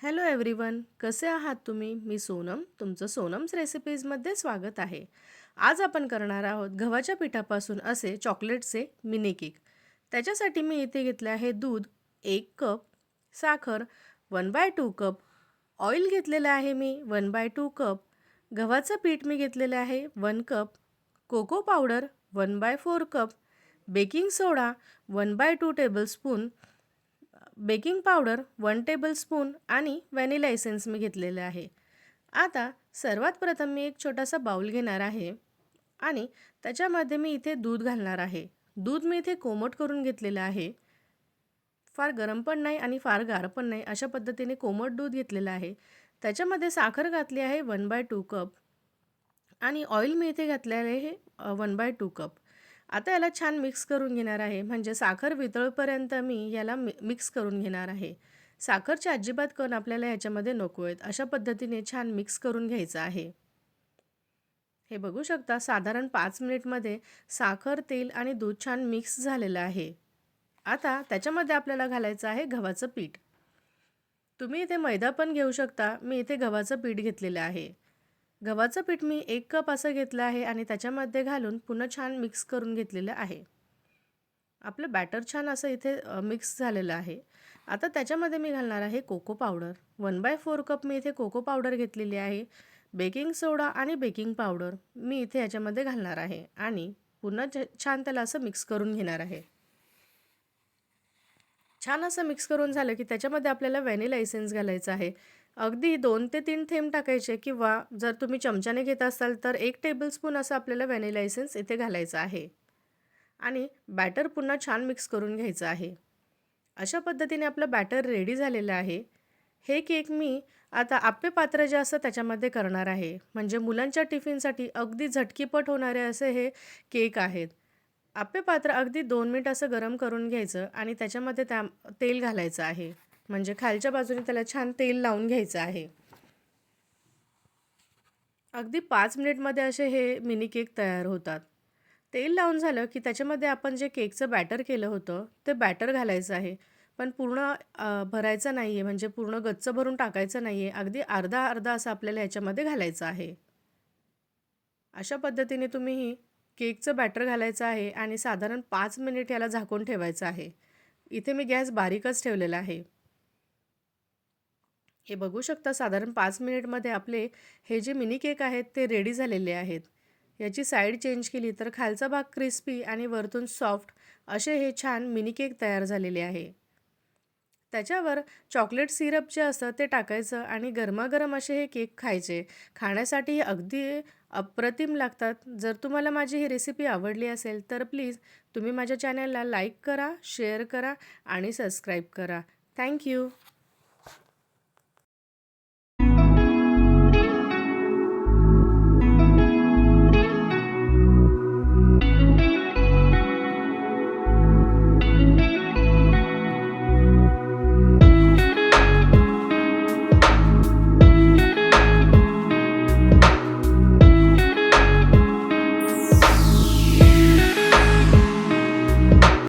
Hello everyone कसे आहात तुम्ही? मी सोनम तुमचं सोनम्स रेसिपीजमध्ये स्वागत आहे. आज आपण करणार आहोत गव्हाच्या पिठापासून असे चॉकलेटचे मिनी केक त्याच्यासाठी मी इथे घेतले आहे दूध एक कप साखर one by two cup oil घेतलेलं आहे मी वन बाय टू कप गव्हाचं पीठ मी घेतलेलं आहे one cup cocoa powder one by four cup baking soda one by two tablespoon baking powder one tablespoon आणि व्हॅनिला एसेन्स मी घेतलेले आहे. आता सर्वात प्रथम मी एक छोटासा बाऊल घेणार आहे आणि त्याच्यामध्ये मी इथे दूध घालणार आहे. दूध मी इथे कोमट करून घेतलेलं आहे. फार गरम पण नाही आणि फार गार पण नाही अशा पद्धतीने कोमट दूध घेतलेलं आहे. त्याच्यामध्ये साखर घातली आहे वन बाय टू कप आणि ऑइल मी इथे घातलेलं आहे वन बाय टू कप. आता याला छान मिक्स करून घेणार आहे. म्हणजे साखर वितळपर्यंत मी याला मि मिक्स करून घेणार आहे. साखरचे अजिबात कण आपल्याला ह्याच्यामध्ये नको आहेत. अशा पद्धतीने छान मिक्स करून घ्यायचं आहे. हे बघू शकता साधारण पाच मिनिटमध्ये साखर तेल आणि दूध छान मिक्स झालेलं आहे. आता त्याच्यामध्ये आपल्याला घालायचं आहे गव्हाचं पीठ. तुम्ही इथे मैदा पण घेऊ शकता. मी इथे गव्हाचं पीठ घेतलेलं आहे. गव्हाचं पीठ मी एक कप असं घेतलं आहे आणि त्याच्यामध्ये घालून पुन्हा छान मिक्स करून घेतलेलं आहे. आपलं बॅटर छान असं इथे मिक्स झालेलं आहे. आता त्याच्यामध्ये मी घालणार आहे cocoa powder. One by four cup मी इथे कोको पावडर घेतलेली आहे बेकिंग सोडा आणि बेकिंग पावडर मी इथे याच्यामध्ये घालणार आहे आणि पुन्हा छान त्याला असं मिक्स करून घेणार आहे. छान असं मिक्स करून झालं की त्याच्यामध्ये आपल्याला व्हॅनिला एसेन्स घालायचं आहे. अगदी दोन ते तीन थेंब टाकायचे किंवा जर तुम्ही चमच्याने घेत असाल तर एक टेबलस्पून असं आपल्याला व्हॅनिला एसेन्स इथे घालायचं आहे. आणि बॅटर पुन्हा छान मिक्स करून घ्यायचं आहे. अशा पद्धतीने आपलं बॅटर रेडी झालेलं आहे. हे केक मी आता आप्पे पात्र जे असतं त्याच्यामध्ये करणार आहे. म्हणजे मुलांच्या टिफिनसाठी अगदी झटकीपट होणारे असे हे केक आहेत. आप्पे पात्र अगदी दोन मिनिट असं गरम करून घ्यायचं आणि त्याच्यामध्ये त्या तेल घालायचं आहे. म्हणजे खालच्या बाजूने त्याला छान तेल लावून घ्यायचं आहे. अगदी पाच मिनिटमध्ये असे हे मिनी केक तयार होतात. तेल लावून झालं की त्याच्यामध्ये आपण जे केकचं बॅटर केलं होतं ते बॅटर घालायचं आहे. पण पूर्ण भरायचं नाही आहे म्हणजे पूर्ण गच्च भरून टाकायचं नाही आहे अगदी अर्धा अर्धा असं आपल्याला ह्याच्यामध्ये घालायचं आहे. अशा पद्धतीने तुम्ही ही केकचं बॅटर घालायचं आहे आणि साधारण पाच मिनिट याला झाकून ठेवायचं आहे. इथे मी गॅस बारीकच ठेवलेला आहे. हे बघू शकता साधारण पाच मिनिटमध्ये आपले हे जे मिनी केक आहेत ते रेडी झालेले आहेत. याची साईड चेंज केली तर खालचा भाग क्रिस्पी आणि वरतून सॉफ्ट असे हे छान मिनी केक तयार झालेले आहे. त्याच्यावर चॉकलेट सिरप जे असतं ते टाकायचं आणि गरमागरम असे हे केक खायचे. खाण्यासाठी अगदी अप्रतिम लागतात. जर तुम्हाला माझी ही रेसिपी आवडली असेल तर प्लीज तुम्ही माझ्या चॅनलला लाईक करा शेअर करा आणि सबस्क्राईब करा. थँक्यू